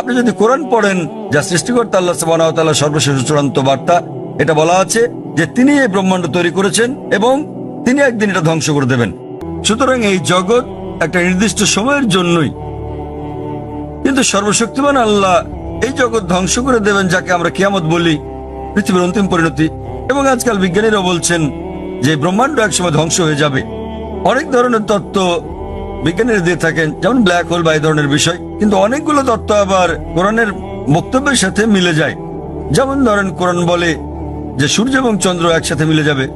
আপনি যদি কোরআন পড়েন, যা সৃষ্টিকর্তা আল্লাহ সুবাহ সর্বশেষ চূড়ান্ত বার্তা, এটা বলা আছে যে তিনি এই ব্রহ্মাণ্ড তৈরি করেছেন এবং তিনি একদিন এটা ধ্বংস করে দেবেন। সুতরাং এই জগৎ একটা নির্দিষ্ট সময়ের জন্যই। কিন্তু সর্বশক্তিমান আল্লাহ এই জগৎ ধ্বংস করে দেবেন যাকে আমরা কিয়ামত বলি, পৃথিবীর অন্তিম পরিণতি। এবং আজকাল বিজ্ঞানীরা বলছেন যে ব্রহ্মাণ্ড একসময় ধ্বংস হয়ে যাবে। অনেক ধরনের তত্ত্ব বিজ্ঞানীরা দিয়ে থাকেন, যেমন ব্ল্যাক হোল বা এই ধরনের বিষয়। কিন্তু অনেকগুলো তত্ত্ব আবার কোরআনের বক্তব্যের সাথে মিলে যায়। যেমন ধরেন, কোরআন বলে যে সূর্য এবং চন্দ্র একসাথে মিলে যাবে।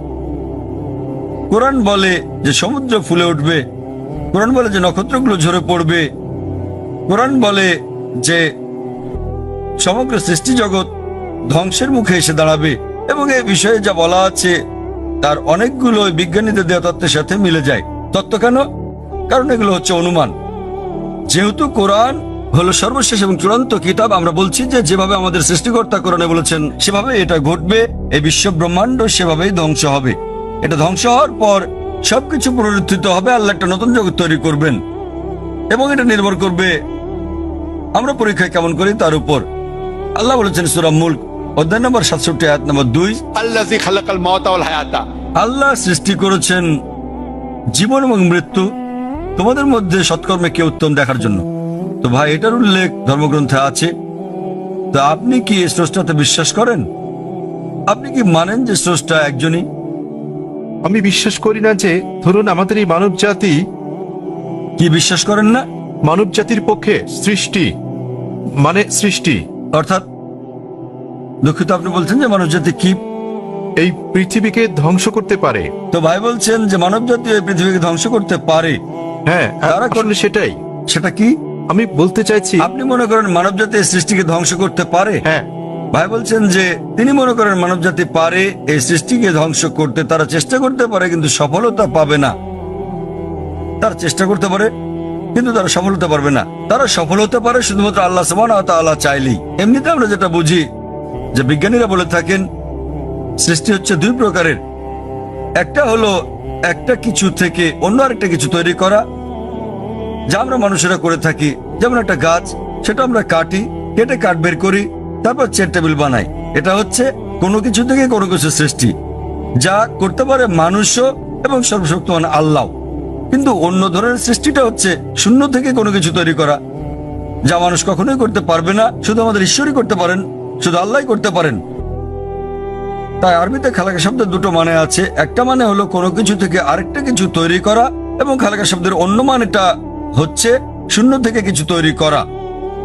কোরআন বলে যে সমুদ্র ফুলে উঠবে। কোরআন বলে যে নক্ষত্রগুলো ঝরে পড়বে। কোরআন বলে যে সমগ্র সৃষ্টি জগৎ ধ্বংসের মুখে এসে দাঁড়াবে এবং এই বিষয়ে যা বলা আছে, তার অনেকগুলো বিজ্ঞানীদের দেওয়া তত্ত্বের সাথে মিলে যায়। তত্ত্ব কেন? কারণ এগুলো হচ্ছে অনুমান। যেহেতু কোরআন হলো সর্বশেষ এবং চূড়ান্ত কিতাব আমরা বলছি যে যেভাবে আমাদের সৃষ্টিকর্তা কোরআনে বলেছেন সেভাবে এটা ঘটবে এই বিশ্ব ব্রহ্মাণ্ড সেভাবেই ধ্বংস হবে। এটা ধ্বংস হওয়ার পর সবকিছু পুনরুত্থিত হবে আল্লাহ একটা নতুন জগৎ তৈরি করবেন। এবং এটা নির্ভর করবে আমরা পরীক্ষা কেমন করি তার উপর। আল্লাহ বলেছেন সুরাম মুল্ক অধ্যায় নম্বর সাতষট্টি আয়াত নম্বর দুই। আল্লাহ সৃষ্টি করেছেন জীবন এবং মৃত্যু তোমাদের মধ্যে সৎকর্মে কে উত্তম দেখার জন্য? তো ভাই এটার উল্লেখ ধর্মগ্রন্থে আছে। তো আপনি কি স্রষ্টাতে বিশ্বাস করেন? আপনি কি মানেন যে স্রষ্টা একজনই? আমি বিশ্বাস করি না যে ধরুন আমাদের এই মানব জাতি কি বিশ্বাস করেন না? মানব জাতির পক্ষে সৃষ্টি মানে সৃষ্টি। অর্থাৎ দুঃখিত আপনি বলছেন যে মানব জাতি কি? এই পৃথিবীকে ধ্বংস করতে পারে। তো ভাই বলছেন যে মানব জাতি এই পৃথিবীকে ধ্বংস করতে পারে। হ্যাঁ তারা আসলে সেটাই। সেটা কি? আমি বলতে চাইছি আপনি মনে করেন মানব জাতি সৃষ্টিকে ধ্বংস করতে পারে? হ্যাঁ। ভাই বলছেন যে তিনি মনে করেন মানব জাতি পারে এই সৃষ্টিকে ধ্বংস করতে তারা চেষ্টা করতে পারে কিন্তু সফলতা পাবে না। তারা চেষ্টা করতে পারে কিন্তু তারা সফল হতে পারবে না। তারা সফল হতে পারে শুধুমাত্র আল্লাহ সমান আল্লাহ চাইলেই। এমনিতে আমরা যেটা বুঝি যে বিজ্ঞানীরা বলে থাকেন সৃষ্টি হচ্ছে দুই প্রকারের। একটা হলো একটা কিছু থেকে অন্য আরেকটা কিছু তৈরি করা যা আমরা মানুষেরা করে থাকি, যেমন একটা গাছ, সেটা আমরা কাটি, কেটে কাঠ বের করি, তারপর চেয়ার টেবিল বানাই। এটা হচ্ছে কোনো কিছু থেকে কোনো কিছু সৃষ্টি, যা করতে পারে মানুষও এবং সর্বশক্তিমান আল্লাহ। কিন্তু অন্য ধরনের সৃষ্টিটা হচ্ছে শূন্য থেকে কোনো কিছু তৈরি করা, যা মানুষ কখনোই করতে পারবে না, শুধু আমাদের ঈশ্বরই করতে পারেন, শুধু আল্লাহ করতে পারেন। তাই আরবিতে খালাকা শব্দের দুটো মানে আছে, একটা মানে হলো কোনো কিছু থেকে আরেকটা কিছু তৈরি করা এবং খালাকা শব্দের অন্য মানেটা হচ্ছে শূন্য থেকে কিছু তৈরি করা।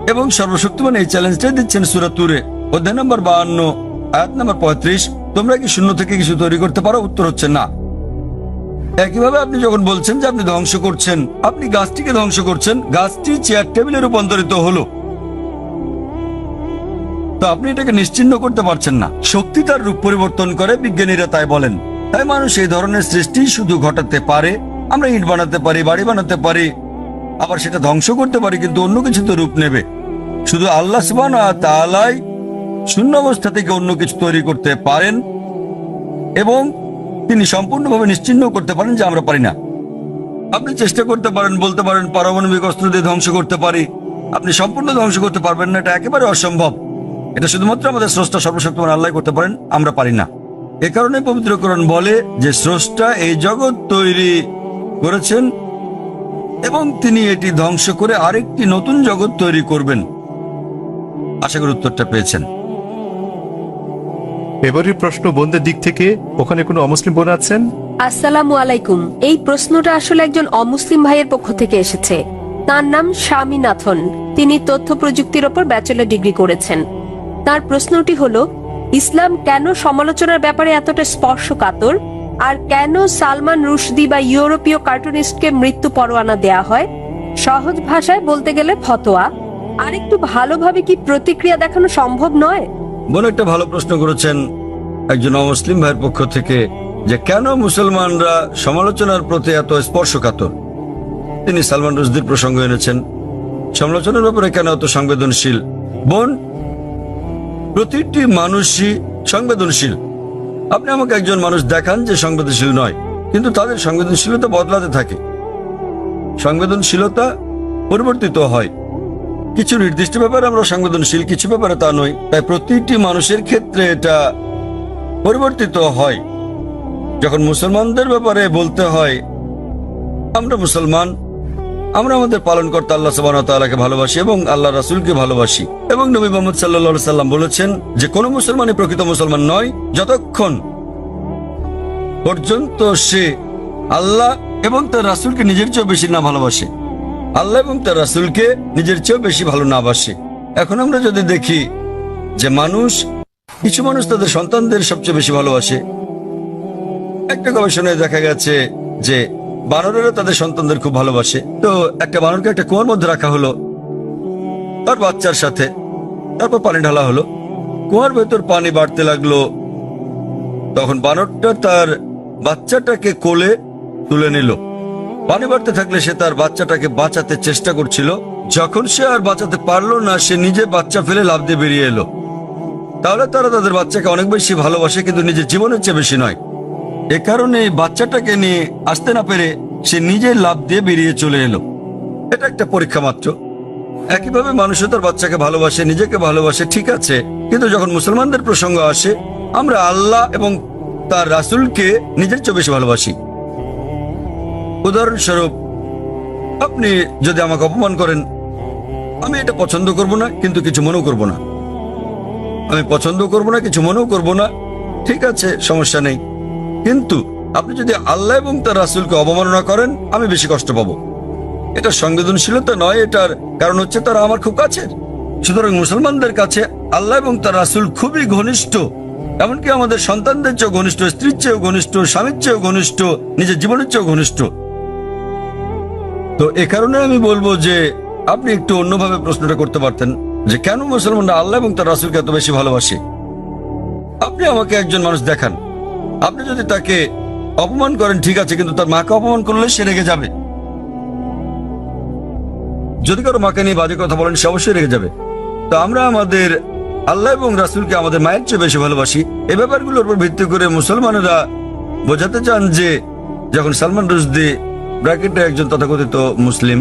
এবং সর্বশক্তিমান এই চ্যালেঞ্জটাই দিচ্ছেন সুরাতুরে অধ্যায় নম্বর বাহান্ন আয়াত নম্বর পঁয়ত্রিশ, তোমরা কি শূন্য থেকে কিছু তৈরি করতে পারো? উত্তর হচ্ছে না। একইভাবে আপনি যখন বলছেন যে আপনি ধ্বংস করছেন, আপনি গাছটিকে ধ্বংস করছেন, গাছটি চেয়ার টেবিলে রূপান্তরিত হলো। তো আপনি এটাকে নিশ্চিন্ন করতে পারছেন না। শক্তি তার রূপ পরিবর্তন করে, বিজ্ঞানীরা তাই বলেন। তাই মানুষ এই ধরনের সৃষ্টি শুধু ঘটাতে পারে। আমরা ইট বানাতে পারি, বাড়ি বানাতে পারি আবার সেটা ধ্বংস করতে পারি, কিন্তু অন্য কিছু তো রূপ নেবে। শুধু আল্লাহ তাআলাই শূন্য অবস্থা থেকে অন্য কিছু তৈরি করতে পারেন এবং তিনি সম্পূর্ণভাবে নিশ্চিন্ন করতে পারেন যে আমরা পারি না। আপনি চেষ্টা করতে পারেন, বলতে পারেন, পারমাণবিক অস্ত্র দিয়ে ধ্বংস করতে পারি। আপনি সম্পূর্ণ ধ্বংস করতে পারবেন না, এটা একেবারে অসম্ভব। এটা শুধুমাত্র আমাদের স্রষ্টা সর্বশক্তিমান আল্লাহ করতে পারেন, আমরা পারি না। এ কারণে পবিত্রকরণ বলে যে স্রষ্টা এই জগৎ তৈরি করেছেন এবং তিনি এটি ধ্বংস করে আরেকটি নতুন জগৎ তৈরি করবেন। আশা করি উত্তরটা পেয়েছেন। এবারের প্রশ্ন বোনদের দিক থেকে ওখানে কোনো অমুসলিম বোন আছেন? আসসালামু আলাইকুম। এই প্রশ্নটা আসলে একজন অমুসলিম ভাইয়ের পক্ষ থেকে এসেছে। তার নাম স্বামীনাথন। তিনি তথ্য প্রযুক্তির ওপর ব্যাচেলর ডিগ্রি করেছেন। তার প্রশ্নটি হলো ইসলাম কেন সমালোচনার ব্যাপারে এতটা স্পর্শকাতর? আর কেন সালমান রুশদি বা ইউরোপীয় কার্টুনিস্টকে মৃত্যু পরোয়ানা দেয়া হয়? সহজ ভাষায় বলতে গেলে ফতোয়া। আর একটু ভালোভাবে কি প্রতিক্রিয়া দেখানো সম্ভব নয়? বলে একটা ভালো প্রশ্ন করেছেন একজন অমুসলিম ভাইয়ের পক্ষ থেকে যে কেন মুসলমানরা সমালোচনার প্রতি এত স্পর্শকাতর? তিনি সালমান রুশদির প্রসঙ্গ এনেছেন। সমালোচনার ব্যাপারে কেন এত সংবেদনশীল? বোন, প্রতিটি মানুষই সংবেদনশীল। আপনি আমাকে একজন মানুষ দেখান যে সংবেদনশীল নয়, কিন্তু তাদের সংবেদনশীলতা বদলাতে থাকে। সংবেদনশীলতা পরিবর্তিত হয়। কিছু নির্দিষ্ট ব্যাপারে আমরা সংবেদনশীল, কিছু ব্যাপারে তা নই, তাই প্রতিটি মানুষের ক্ষেত্রে এটা পরিবর্তিত হয়। যখন মুসলমানদের ব্যাপারে বলতে হয়, আমরা মুসলমান আমরা আমাদের পালন করতে আল্লাহ সুবাহকে ভালোবাসি এবং আল্লাহ রাসুলকে ভালোবাসি। এবং নবী মোহাম্মদ সাল্লা সাল্লাম বলেছেন যে, কোনো মুসলমানই প্রকৃত মুসলমান নয় যতক্ষণ পর্যন্ত সে আল্লাহ এবং তার রাসুলকে নিজের চেয়েও বেশি না ভালোবাসে, আল্লাহ এবং তার রাসুলকে নিজের চেয়েও বেশি ভালো না বাসে। এখন আমরা যদি দেখি যে মানুষ, কিছু মানুষ তাদের সন্তানদের সবচেয়ে বেশি ভালোবাসে। একটা গবেষণায় দেখা গেছে যে বানরেরা তাদের সন্তানদের খুব ভালোবাসে। তো একটা বানরকে একটা কুয়ার মধ্যে রাখা হলো। তার বাচ্চার সাথে। তারপর পানি ঢালা হলো। কুয়ার ভেতর পানি বাড়তে লাগল। তখন বানরটা তার বাচ্চাটাকে কোলে তুলে নিল। পানি বাড়তে থাকলে সে তার বাচ্চাটাকে বাঁচাতে চেষ্টা করছিল। যখন সে আর বাঁচাতে পারল না, সে নিজে বাচ্চা ফেলে লাভ দিয়ে বেরিয়ে এলো। তাহলে তারা তাদের বাচ্চাকে অনেক বেশি ভালোবাসে, কিন্তু নিজের জীবনের চেয়ে বেশি নয়। এ কারণে বাচ্চাটাকে নিয়ে আসতে না পেরে সে নিজের লাভ দিয়ে বেরিয়ে চলে এলো। এটা একটা পরীক্ষা মাত্র। একইভাবে মানুষও তার বাচ্চাকে ভালোবাসে, নিজেকে ভালোবাসে, ঠিক আছে। কিন্তু যখন মুসলমানদের প্রসঙ্গ আসে, আমরা আল্লাহ এবং তার রাসূলকে নিজের চেয়ে বেশি ভালোবাসি। উদাহরণস্বরূপ, আপনি যদি আমাকে অপমান করেন, আমি এটা পছন্দ করব না, কিন্তু কিছু মনেও করব না। আমি পছন্দ করব না, কিছু মনেও করব না। ঠিক আছে, সমস্যা নেই। কিন্তু আপনি যদি আল্লাহ এবং তার রাসূলকে অবমাননা করেন, আমি বেশি কষ্ট পাবো। এটা সংবেদনশীলতা নয়, এটার কারণ হচ্ছে তারা আমার খুব কাছের। সুতরাং মুসলমানদের কাছে আল্লাহ এবং তার রাসূল খুবই ঘনিষ্ঠ। এমনকি আমাদের সন্তানদের চেয়েও ঘনিষ্ঠ, স্ত্রীর চেয়েও ঘনিষ্ঠ, স্বামীর চেয়েও ঘনিষ্ঠ, নিজের জীবনের চেয়েও ঘনিষ্ঠ। তো এ কারণে আমি বলব যে আপনি একটু অন্যভাবে প্রশ্নটা করতে পারতেন যে কেন মুসলমানরা আল্লাহ এবং তার রাসূলকে এত বেশি ভালোবাসে? আপনি আমাকে একজন মানুষ দেখান। আপনি যদি তাকে অপমান করেন, ঠিক আছে, কিন্তু তার মাকে অপমান করলে সে রেগে যাবে। যদি কারও মাকে নিয়ে বাজে কথা বলেন, সে অবশ্যই রেগে যাবে। তো আমরা আমাদের আল্লাহ এবং রাসূলকে আমাদের মায়ের চেয়ে বেশি ভালোবাসি। এই ব্যাপারগুলোর উপর ভিত্তি করে মুসলমানেরা বোঝাতে চান যে, যখন সালমান রুশদি ব্র্যাকেটে একজন তথাকথিত মুসলিম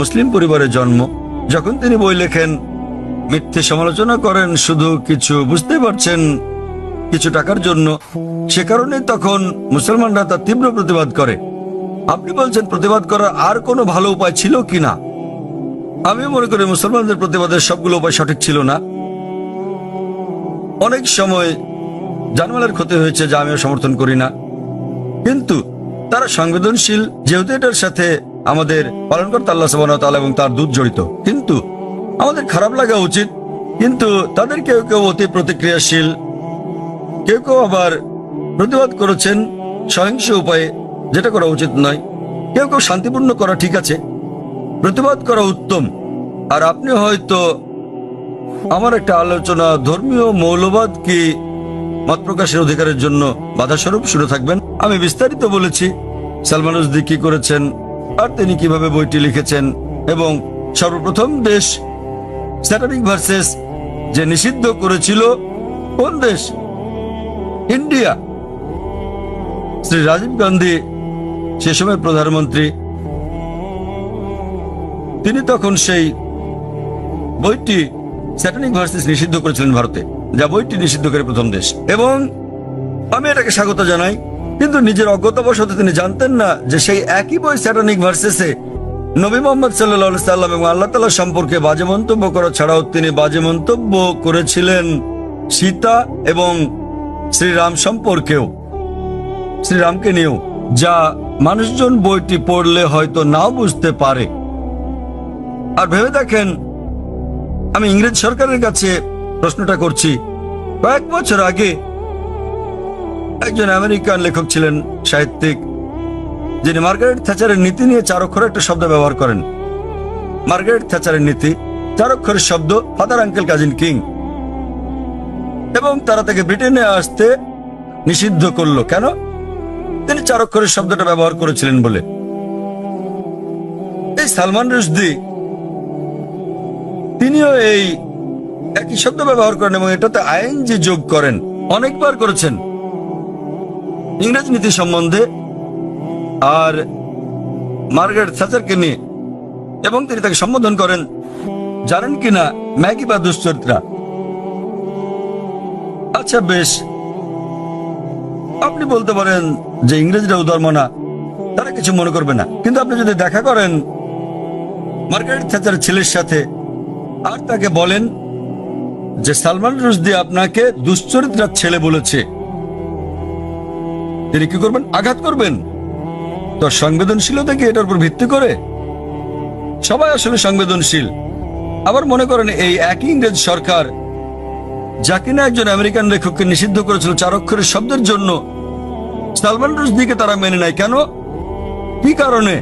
মুসলিম পরিবারে জন্ম, যখন তিনি বই লেখেন, মিথ্যে সমালোচনা করেন, শুধু কিছু বুঝতে পারছেন কিছু টাকার জন্য। সে কারণে তখন মুসলমানরা তার তীব্র প্রতিবাদ করে। আপনি বলছেন প্রতিবাদ করার আর কোনো ভালো উপায় ছিল কিনা আমি মনে করি মুসলমানদের প্রতিবাদের সবগুলো উপায় সঠিক ছিল না। অনেক সময় জানমালের ক্ষতি হয়েছে যা আমিও সমর্থন করি না। কিন্তু তারা সংবেদনশীল, যেহেতু এটার সাথে আমাদের পালনকর্তা আল্লাহ ওয়া এবং তার দুধ জড়িত। কিন্তু আমাদের খারাপ লাগা উচিত। কিন্তু তাদের কেউ কেউ অতি প্রতিক্রিয়াশীল কেউ কেউ আবার প্রতিবাদ করেছেন সহিংস উপায়ে, যেটা করা উচিত নয়। কেউ কেউ শান্তিপূর্ণ করা ঠিক আছে। প্রতিবাদ করা উত্তম। আর আপনি হয়তো আমার একটা আলোচনা ধর্মীয় মৌলবাদ কি মত প্রকাশের অধিকারের জন্য বাধাস্বরূপ শুরু থাকবেন। আমি বিস্তারিত বলেছি সালমান রুশদি কি করেছেন আর তিনি কীভাবে বইটি লিখেছেন এবং সর্বপ্রথম দেশ স্যাটানিক ভার্সেস যে নিষিদ্ধ করেছিল কোন দেশ? ইন্ডিয়া। শ্রী রাজীব গান্ধী, সে সময় প্রধানমন্ত্রী, তিনি তখন সেই বইটি স্যাটানিক ভার্সেস নিষিদ্ধ করেছিলেন ভারতে, যা বইটি নিষিদ্ধ করে প্রথম দেশ। এবং আমি এটাকে স্বাগত জানাই, কিন্তু নিজের অজ্ঞতাবশত তিনি জানতেন না যে সেই একই বই স্যাটানিক ভার্সেসে নবী মোহাম্মদ সাল্লাহ সাল্লাম এবং আল্লাহ তালা সম্পর্কে বাজে মন্তব্য করা ছাড়াও তিনি বাজে মন্তব্য করেছিলেন সীতা এবং শ্রীরাম সম্পর্কেও। শ্রীরামকে নিয়েও যা মানুষজন বইটি পড়লে হয়তো নাও বুঝতে পারে। আর ভেবে দেখেন, আমি ইংরেজ সরকারের কাছে প্রশ্নটা করছি। কয়েক বছর আগে একজন আমেরিকান লেখক ছিলেন, সাহিত্যিক, যিনি মার্গারেট থ্যাচারের নীতি নিয়ে চার অক্ষরের একটা শব্দ ব্যবহার করেন। মার্গারেট থ্যাচারের নীতি চার অক্ষরের শব্দ, ফাদার আঙ্কেল কাজিন কিং। এবং তারা তাকে ব্রিটেনে আসতে নিষিদ্ধ করল। কেন? তিনি চার অক্ষরের শব্দটা ব্যবহার করেছিলেন বলে। এই সালমান রুশদি, তিনিও এই একই শব্দ ব্যবহার করেন এবং এটাতে আইএনজি যোগ করেন। অনেকবার করেছেন। ইংরেজ নীতি সম্বন্ধে আর মার্গারেট থ্যাচারকে নিয়ে। এবং তিনি তাকে সম্বোধন করেন, জানেন কিনা ম্যাগি বা দুশ্চরিত্রা? আচ্ছা বেশ। আপনি বলতে পারেন যে ইংরেজরা উদারম না তারা কিছু মনে করবে না। কিন্তু আপনি যদি দেখা করেন মার্গারেট থ্যাচার ছেলের সাথে, আর তাকে বলেন যে সালমান রুশদি আপনাকে দুশ্চরিত্রার ছেলে বলেছে, তিনি কি করবেন? আঘাত করবেন? তো সংবেদনশীলতা কি এটার উপর ভিত্তি করে? সবাই আসলে সংবেদনশীল। আবার মনে করেন এই একই ইংরেজ সরকার যা কিনা একজন আমেরিকান লেখককে নিষিদ্ধ করেছিল চার অক্ষরের শব্দের জন্য। সালমান রুশদিকে তারা মেনে নেয়। কেন? কি কারণে?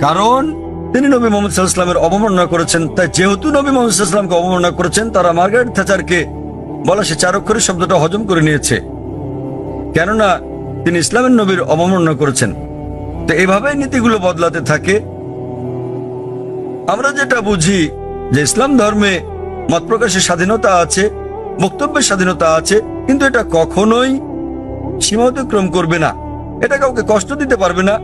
কারণ তিনি নবী মোহাম্মদ সাল্লামের অবমাননা করেছেন। তাই যেহেতু নবী মোহাম্মদ সাল্লামকে অবমাননা করেছেন, তারা মার্গারেট থ্যাচারকে বলা সে চার অক্ষরের শব্দটা হজম করে নিয়েছে। কেননা তিনি ইসলামের নবীর অবমাননা করেছেন। তো এভাবেই নীতিগুলো বদলাতে থাকে। আমরা যেটা বুঝি যে ইসলাম ধর্মে মত প্রকাশের স্বাধীনতা আছে, বক্তব্যের স্বাধীনতা আছে, কিন্তু এটা কখনোই সীমা অতিক্রম করবে না। এটা কাউকে কষ্ট দিতে পারবে না।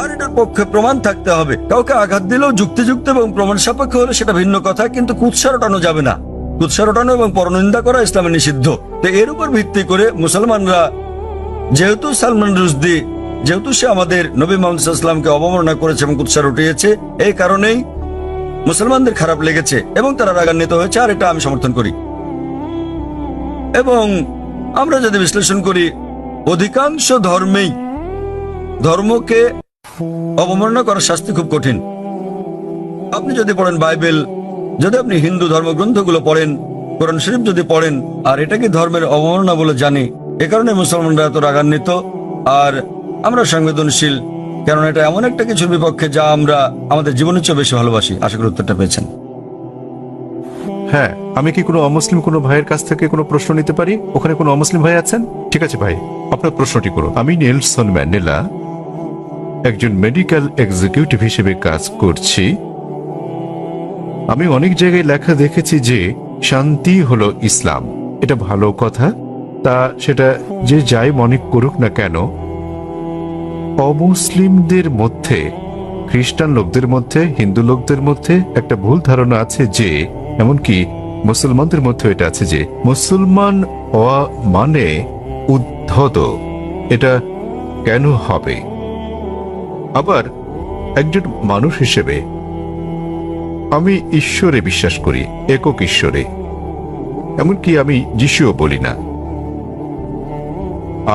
আর এটার পক্ষে প্রমাণ থাকতে হবে। কাউকে আঘাত দিলেও যুক্তিযুক্ত এবং প্রমাণ সাপেক্ষ হলে সেটা ভিন্ন কথা, কিন্তু কুৎসা রটানো যাবে না। কুৎসা রটানো এবং পরনিন্দা করা ইসলামে নিষিদ্ধ। তো এর উপর ভিত্তি করে মুসলমানরা, যেহেতু সালমান রুশদি, যেহেতু সে আমাদের নবী মোহাম্মদ ইসলামকে অবমাননা করেছে এবং কুৎসা রটিয়েছে এই কারণেই মুসলমানদের খারাপ লেগেছে এবং তারা রাগান্বিত হয়েছে, আর এটা আমি সমর্থন করি। এবং আমরা যদি বিশ্লেষণ করি, অধিকাংশ ধর্মেই ধর্মকে অবমাননা করার শাস্তি খুব কঠিন। আপনি যদি পড়েন বাইবেল, যদি আপনি হিন্দু ধর্মগ্রন্থগুলো পড়েন, কোরআন শরীফ যদি পড়েন, আর এটা কি ধর্মের অবমাননা বলে জানি? এ কারণে মুসলমানরা এত রাগান্বিত, আর আমরা সংবেদনশীল কারণ এটা এমন একটা কিছুর বিপক্ষে যা আমরা আমাদের জীবনের চেয়ে বেশি ভালোবাসি। আশা করি উত্তরটা পেয়েছেন। হ্যাঁ আমি কি কোনো অমুসলিম কোনো ভাইয়ের কাছ থেকে কোনো প্রশ্ন নিতে পারি? ওখানে কোনো অমুসলিম ভাই আছেন? ঠিক আছে ভাই, আপনার প্রশ্নটি করুন। আমি নেলসন ম্যান্ডেলা, একজন মেডিকেল এক্সিকিউটিভ হিসেবে কাজ করছি। আমি অনেক জায়গায় লেখা দেখেছি যে শান্তি হলো ইসলাম। এটা ভালো কথা। তা সেটা যে যাই মনে করুক না কেন অমুসলিমদের মধ্যে, খ্রিস্টান লোকদের মধ্যে, হিন্দু লোকদের মধ্যে একটা ভুল ধারণা আছে যে, এমনকি মুসলমানদের মধ্যে এটা আছে যে, মুসলমান হওয়া মানে উদ্ধত। এটা কেন হবে? আবার একজন মানুষ হিসেবে, আমি ঈশ্বরে বিশ্বাস করি, একক ঈশ্বরে। এমনকি আমি যিশুও বলি না।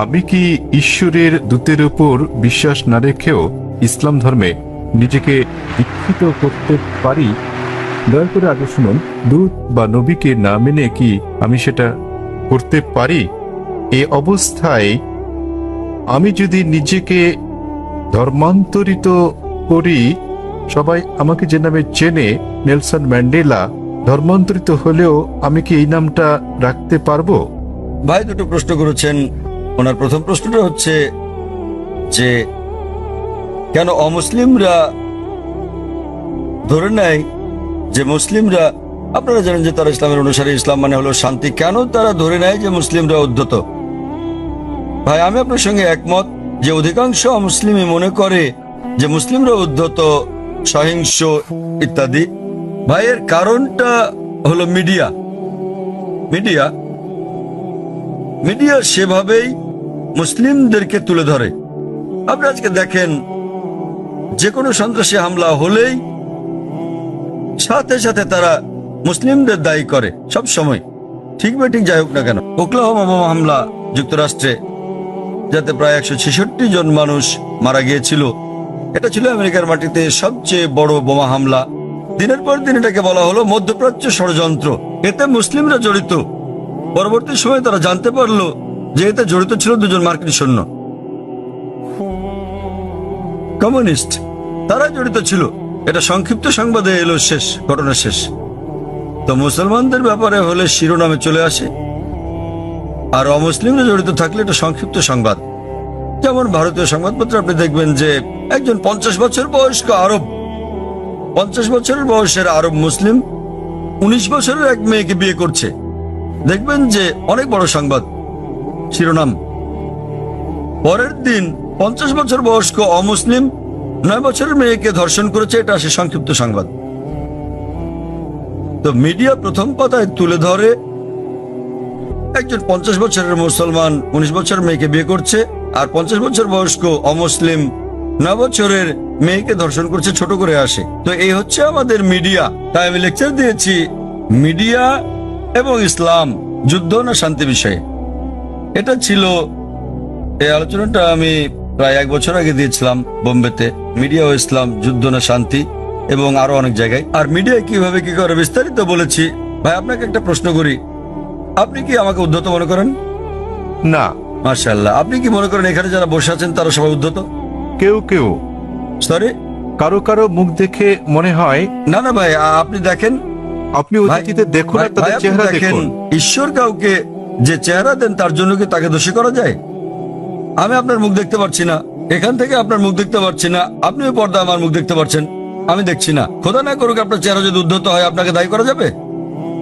আমি কি ঈশ্বরের দূতের উপর বিশ্বাস না রেখেও ইসলাম ধর্মে নিজেকে দীক্ষিত করতে পারি? দয়া করে আগে শুনুন, দূত বা নবীকে না মেনে কি আমি সেটা করতে পারি? এ অবস্থায় আমি যদি নিজেকে ধর্মান্তরিত করি, সবাই আমাকে যে নামে চেনে, নেলসন ম্যান্ডেলা, ধর্মান্তরিত হলেও আমি কি এই নামটা রাখতে পারব? ভাই, দুটো প্রশ্ন করেছেন। ওনার প্রথম প্রশ্নটা হচ্ছে যে, কেন অমুসলিমরা ধরে নেয় যে মুসলিমরা, আপনারা জানেন যে তারা ইসলামের অনুসারী, ইসলাম মানে হলো শান্তি। কেন তারা ধরে নেয় যে মুসলিমরা উদ্ধত? ভাই, আমি আপনার সঙ্গে একমত যে অধিকাংশ মুসলিমই মনে করে যে মুসলিমরা উদ্ধত, সহিংস ইত্যাদি। ভাইয়ের কারণটা হলো মিডিয়া। মিডিয়া? মিডিয়া সেভাবেই মুসলিমদেরকে তুলে ধরে। আপনি আজকে দেখেন যে কোনো সন্ত্রাসী হামলা হলেই সাথে সাথে তারা মুসলিমদের দায়ী করে, সব সময়। ঠিক বা ঠিক যাই হোক না কেন, ওকলাহোমা হামলা যুক্তরাষ্ট্রে, যাতে প্রায় একশো ছেষট্টি জন মানুষ মারা গিয়েছিল, এটা ছিল আমেরিকার মাটিতে সবচেয়ে বড় বোমা হামলা। দিনের পর দিন এটাকে বলা হলো মধ্যপ্রাচ্য ষড়যন্ত্র। এতে মুসলিমরা জড়িত। পরবর্তী সময়ে তারা জানতে পারল যে এতে জড়িত ছিল, দুজন মার্কিন সৈন্য। কমিউনিস্ট তারা জড়িত ছিল। এটা সংক্ষিপ্ত সংবাদে এলো শেষ, ঘটনা শেষ। তো মুসলমানদের ব্যাপারে হলে শিরোনামে চলে আসে। আর অমুসলিমরা জড়িত থাকলে এটা সংক্ষিপ্ত সংবাদ। যেমন ভারতীয় সংবাদপত্রে আপনি দেখবেন যে একজন পঞ্চাশ বছর বয়স্ক আরব, পঞ্চাশ বছরের বয়সের আরব মুসলিম, উনিশ বছরের এক মেয়েকে বিয়ে করছে। দেখবেন যে অনেক বড় সংবাদ। শিরোনাম। পরের দিন পঞ্চাশ বছর বয়স্ক অমুসলিম নয় বছরের মেয়েকে ধর্ষণ করেছে, এটা আসে সংক্ষিপ্ত সংবাদ। তো মিডিয়া প্রথম পাতায় তুলে ধরে একজন পঞ্চাশ বছরের মুসলমান, উনিশ বছর মেয়েকে বিয়ে করছে, আর পঞ্চাশ বছর বয়স্ক অমুসলিম নয় বছরের মেয়েকে ধর্ষণ করছে, ছোট করে আসে। তো এই হচ্ছে আমাদের মিডিয়া। তাই আমি লেকচার দিয়েছি, মিডিয়া এবং ইসলাম, যুদ্ধ না শান্তি বিষয়ে। এটা ছিল এই আলোচনাটা আমি প্রায় এক বছর আগে দিয়েছিলাম বোম্বেতে। মিডিয়া ও ইসলাম যুদ্ধ না শান্তি এবং আরও অনেক জায়গায়। আর মিডিয়া কীভাবে কি করে বিস্তারিত বলেছি ভাই আপনাকে একটা প্রশ্ন করি। আপনি কি আমাকে উদ্ধত মনে করেন? না। মার্শাল্লাহ আপনি কি মনে করেন এখানে যারা বসে আছেন তারা সবাই উদ্ধত? কেউ কেউ। সরি কারও কারও মুখ দেখে মনে হয় না না ভাই আপনি দেখেন। আপনি ভাই- দেখুন আর ভাই- ভাই, তাদের চেহারা দেখেন, দেখুন। ঈশ্বর কাউকে যে চেহারা দেন তার জন্য কি তাকে দোষী করা যায়? আমি আপনার মুখ দেখতে পাচ্ছি না। এখান থেকে আপনার মুখ দেখতে পাচ্ছি না। আপনিও পর্দা আমার মুখ দেখতে পাচ্ছেন আমি দেখছি না। খোদা না করুক আপনার চেহারা যদি উদ্ধত হয় আপনাকে দায়ী করা যাবে?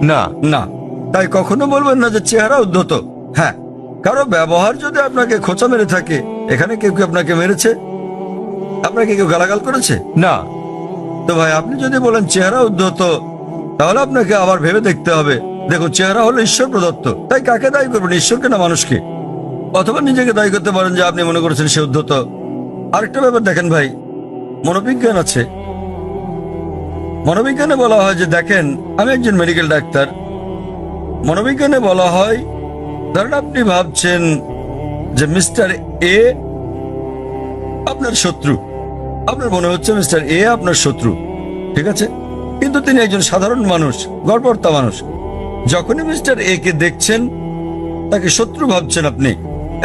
না। না। তাই কখনো বলবেন না যে চেহারা উদ্ধত। হ্যাঁ। কারও ব্যবহার যদি আপনাকে খোঁচা মেরে থাকে এখানে কেউ কি আপনাকে মেরেছে? আপনাকে কেউ গালাগাল করেছে? না। তো ভাই আপনি যদি বলেন চেহারা উদ্ধত তাহলে আপনাকে আবার ভেবে দেখতে হবে। দেখুন চেহারা হলো ঈশ্বর প্রদত্ত। তাই কাকে দায়ী করবেন? ঈশ্বরকে না মানুষকে? অথবা নিজেকে দায়ী করতে পারেন যে আপনি মনে করেছেন সে উদ্ধত। আরেকটা ব্যাপার দেখেন ভাই, মনোবিজ্ঞান আছে। মনোবিজ্ঞানে বলা হয় যে, দেখেন, আমি একজন মেডিকেল ডাক্তার। মনোবিজ্ঞানে বলা হয়, ধরেন আপনি ভাবছেন যে, মিস্টার এ আপনার শত্রু। আপনার মনে হচ্ছে মিস্টার এ আপনার শত্রু। ঠিক আছে? কিন্তু তিনি একজন সাধারণ মানুষ, গড়পড়তা মানুষ। যখনই মিস্টার এ কে দেখছেন, তাকে শত্রু ভাবছেন আপনি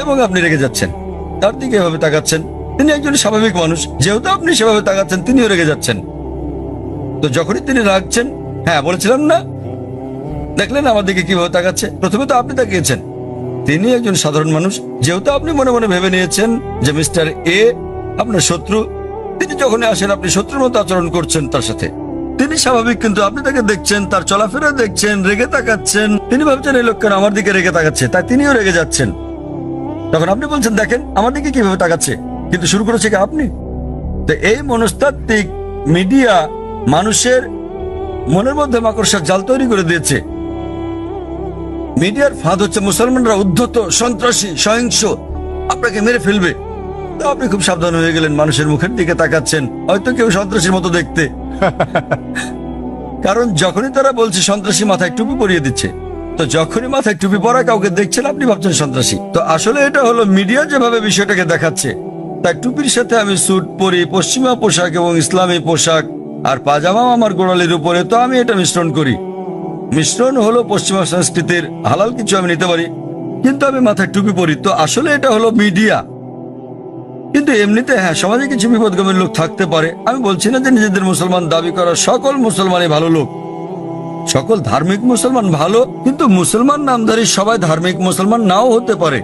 এবং আপনি রেগে যাচ্ছেন। তার দিকে এভাবে তাকাচ্ছেন। তিনি একজন স্বাভাবিক মানুষ। যেহেতু আপনি সেভাবে তাকাচ্ছেন, তিনিও রেগে যাচ্ছেন। তো যখনই তিনি রাখছেন হ্যাঁ বলেছিলাম না? দেখলেন আমার দিকে কীভাবে তাকাচ্ছে? প্রথমে তো আপনি তাকিয়েছেন। তিনি একজন সাধারণ মানুষ। যেহেতু আপনি মনে মনে ভেবে নিয়েছেন যে মিস্টার এ আপনার শত্রু, তিনি যখনই আসেন, আপনি শত্রুর মতো আচরণ করছেন তার সাথে। তিনি স্বাভাবিক, কিন্তু আপনি তাকে দেখছেন, তার চলাফেরা দেখছেন, রেগে তাকাচ্ছেন। তিনি ভাবছেন, এই লোককে আমার দিকে রেগে তাকাচ্ছে। তাই তিনিও রেগে যাচ্ছেন। তখন আপনি বলছেন, দেখেন, আমার দিকে কীভাবে তাকাচ্ছে? কিন্তু শুরু করেছে কি আপনি? তো এই মনস্তাত্ত্বিক মিডিয়া মানুষের মনের মধ্যে মাকড়সার জাল তৈরি করে দিয়েছে। মিডিয়ার ফাঁদ হচ্ছে মুসলমানরা উদ্ধত, সন্ত্রাসী, সহিংস। আপনাকে মেরে ফেলবে। আপনি খুব সাবধান হয়ে গেলেন, মানুষের মুখের দিকে তাকাচ্ছেন। হয়তো কেউ সন্ত্রাসীর মতো দেখতে। কারণ যখনই তারা বলছে সন্ত্রাসী মাথায় টুপি পরিয়ে দিচ্ছে, তো যখনই মাথায় টুপি পরা কাউকে দেখছেন, আপনি ভাবছেন সন্ত্রাসী। তো আসলে এটা হলো মিডিয়া যেভাবে বিষয়টাকে দেখাচ্ছে। তাই টুপির সাথে আমি স্যুট পরি, পশ্চিমা পোশাক এবং ইসলামী পোশাক, আর পাজামা আমার গোড়ালির উপরে, তো আমি এটা মিশ্রণ করি। মিশ্রণ হলো পশ্চিমা সংস্কৃতির হালাল কিছু আমি নিতে পারি, কিন্তু আমি মাথায় টুপি পরি। তো আসলে এটা হলো মিডিয়া। কিন্তু এমনিতে হ্যাঁ সমাজে কিছু বিপদগামী লোক থাকতে পারে। আমি বলছি না যে নিজেদের মুসলমান দাবি করা সকল মুসলমানই ভালো লোক। সকল ধার্মিক মুসলমান ভালো, কিন্তু মুসলমান নামধারী সবাই ধার্মিক মুসলমান নাও হতে পারে।